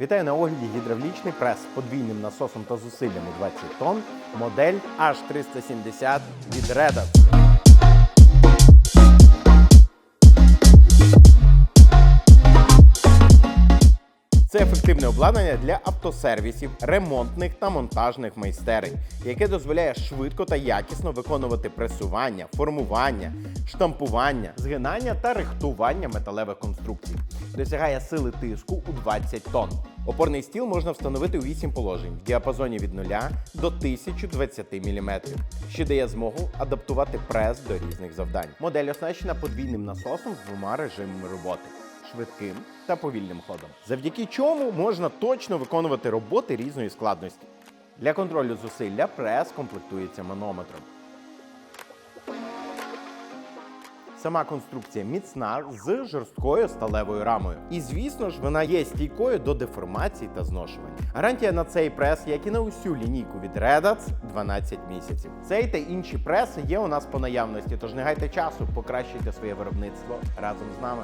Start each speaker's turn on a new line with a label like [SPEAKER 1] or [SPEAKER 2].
[SPEAKER 1] Вітаю на огляді гідравлічний прес з подвійним насосом та зусиллями 20 тонн, модель H370 від Redat. Це ефективне обладнання для автосервісів, ремонтних та монтажних майстерень, яке дозволяє швидко та якісно виконувати пресування, формування, штампування, згинання та рихтування металевих конструкцій. Досягає сили тиску у 20 тонн. Опорний стіл можна встановити у 8 положень в діапазоні від 0 до 1020 мм, що дає змогу адаптувати прес до різних завдань. Модель оснащена подвійним насосом з двома режимами роботи швидким та повільним ходом, завдяки чому можна точно виконувати роботи різної складності. Для контролю зусилля прес комплектується манометром. Сама конструкція міцна з жорсткою сталевою рамою. І звісно ж, вона є стійкою до деформацій та зношувань. Гарантія на цей прес, як і на усю лінійку від Redats, 12 місяців. Цей та інші преси є у нас по наявності, тож не гайте часу, покращуйте своє виробництво разом з нами.